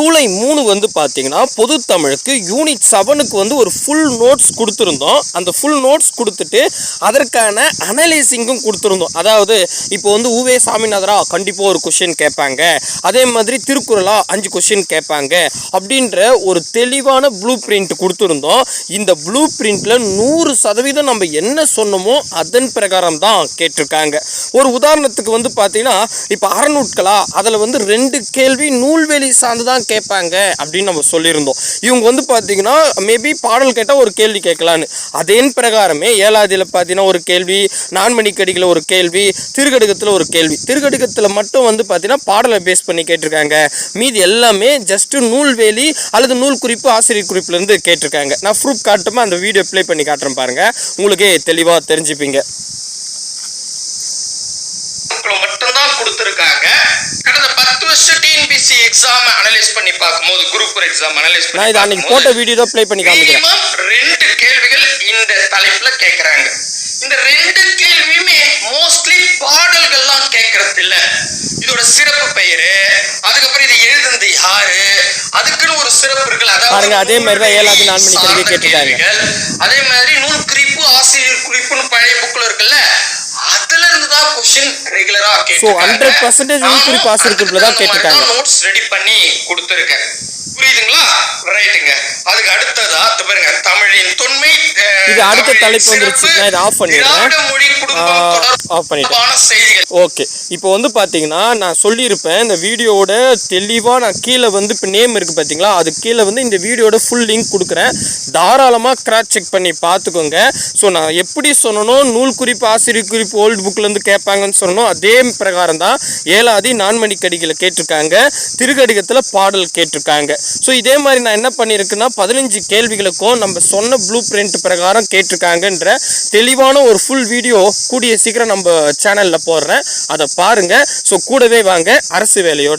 do July மூணு வந்து பார்த்தீங்கன்னா பொது தமிழுக்கு யூனிட் செவனுக்கு வந்து ஒரு ஃபுல் நோட்ஸ் கொடுத்துருந்தோம். அந்த ஃபுல் நோட்ஸ் கொடுத்துட்டு அதற்கான அனலைசிங்கும் கொடுத்துருந்தோம். அதாவது இப்போ வந்து ஊவே சாமிநாதரா கண்டிப்பாக ஒரு கொஷின் கேட்பாங்க. அதே மாதிரி திருக்குறளா அஞ்சு கொஷின் கேட்பாங்க. அப்படின்ற ஒரு தெளிவான ப்ளூ பிரிண்ட் கொடுத்துருந்தோம். இந்த ப்ளூ பிரிண்ட்டில் நூறு சதவீதம் நம்ம என்ன சொன்னோமோ அதன் பிரகாரம் தான் கேட்டிருக்காங்க. ஒரு உதாரணத்துக்கு வந்து பார்த்தீங்கன்னா இப்போ அறநூட்களா? அதில் வந்து ரெண்டு கேள்வி நூல்வெளி சார்ந்து தான் கேட்பாங்க. அப்படின்னு நம்ம சொல்லியிருந்தோம். இவங்க வந்து பார்த்தீங்கன்னா மேபி பாடல் கேட்டால் ஒரு கேள்வி கேட்கலான்னு. அதே பிரகாரமே ஏழாதியில் பார்த்தீங்கன்னா ஒரு கேள்வி நான்மணிக்கடிகளில் ஒரு கேள்வி திருக்கடுக்கத்தில் ஒரு கேள்வி. திருக்கடுக்கத்தில் மட்டும் வந்து பார்த்தீங்கன்னா பாடலை பேஸ் பண்ணி கேட்டிருக்காங்க. மீதி எல்லாமே ஜஸ்ட்டு நூல்வேலி அல்லது நூல் குறிப்பு ஆசிரியர் குறிப்புலேருந்து கேட்டிருக்காங்க. நான் ப்ரூஃப் காட்டுமா அந்த வீடியோ ப்ளே பண்ணி காட்டுறேன் பாருங்கள் உங்களுக்கே தெளிவாக தெரிஞ்சுப்பீங்க. மட்டும்தான் கொடுத்துருக்காங்க. பத்து வருஷம் டிஎன்பிசி எக்ஸாம் அனலைஸ் பண்ணி பார்க்கும்போது குரூப் எக்ஸாம் அனலைஸ் நான் பண்ணி இதை அன்னைக்கு போட்ட வீடியோ தான் ப்ளே பண்ணி காமிக்கிறேன் மினிமம் ரெண்டு கேள்விகள் இந்த தலைப்புல கேக்குறாங்க இந்த ரெண்டு கேள்வியுமே மோஸ்ட்லி பாடல்கள்லாம் கேட்கறது இல்ல இதோட சிறப்பு பெயரு அதுக்கப்புறம் இது எழுதுனது யாரு அதுக்குன்னு ஒரு சிறப்பு இருக்குல்ல அதாவது அதே மாதிரி தான் ஏழாவது நாலு மணி சார்ந்த கேள்வி கேட்டிருக்காங்க. கேள்விகள். அதே மாதிரி நூல் குறிப்பு ஆசிரியர் குறிப்புன்னு பழைய புக்ல இருக்குல்ல கொஸ்டின் ரெகுலரா So, 100% நூல் குறிப்பு ஆசிரியர் குறிப்புல தான் கேட்டிருக்காங்க. நோட்ஸ் ரெடி பண்ணி கொடுத்துருக்கேன். புரியுதுங்களா? ரைட்டுங்க அதுக்கு அடுத்ததா பாருங்க இது அடுத்த தலைப்பு வந்துருச்சு. நான் இதை off பண்ணிடுறேன். திராவிட மொழி குடும்பம் ஆ, off பண்ணிட்டேன். ஓகே. இப்போ வந்து பார்த்தீங்கன்னா நான் சொல்லியிருப்பேன் இந்த வீடியோவோட தெளிவாக நான் கீழே வந்து இப்போ நேம் இருக்குது பார்த்தீங்களா அது கீழே வந்து இந்த வீடியோட ஃபுல் லிங்க் கொடுக்குறேன். தாராளமாக கிராஸ் செக் பண்ணி பார்த்துக்கோங்க ஸோ நான் எப்படி சொன்னனோ நூல் குறிப்பு ஆசிரியர் குறிப்பு ஓல்டு புக்லேருந்து கேட்பாங்கன்னு சொன்னனோ அதே பிரகாரம் தான் ஏழாதி நான்மணிக்கடிகளை கேட்டிருக்காங்க. திருக்கடிகத்தில் பாடல் கேட்டிருக்காங்க. ஸோ இதே மாதிரி நான் என்ன பண்ணியிருக்கேன்னா பதினஞ்சு கேள்விகளுக்கும் நம்ம சொன்ன ப்ளூ பிரிண்ட் பிரகாரம் கேட்டிருக்காங்கன்ற தெளிவான ஒரு ஃபுல் வீடியோ கூடிய சீக்கிரம் நம்ம சேனலில் போடுறேன். அதை பாருங்கள் ஸோ கூடவே வாங்க. அரசு வேலையோட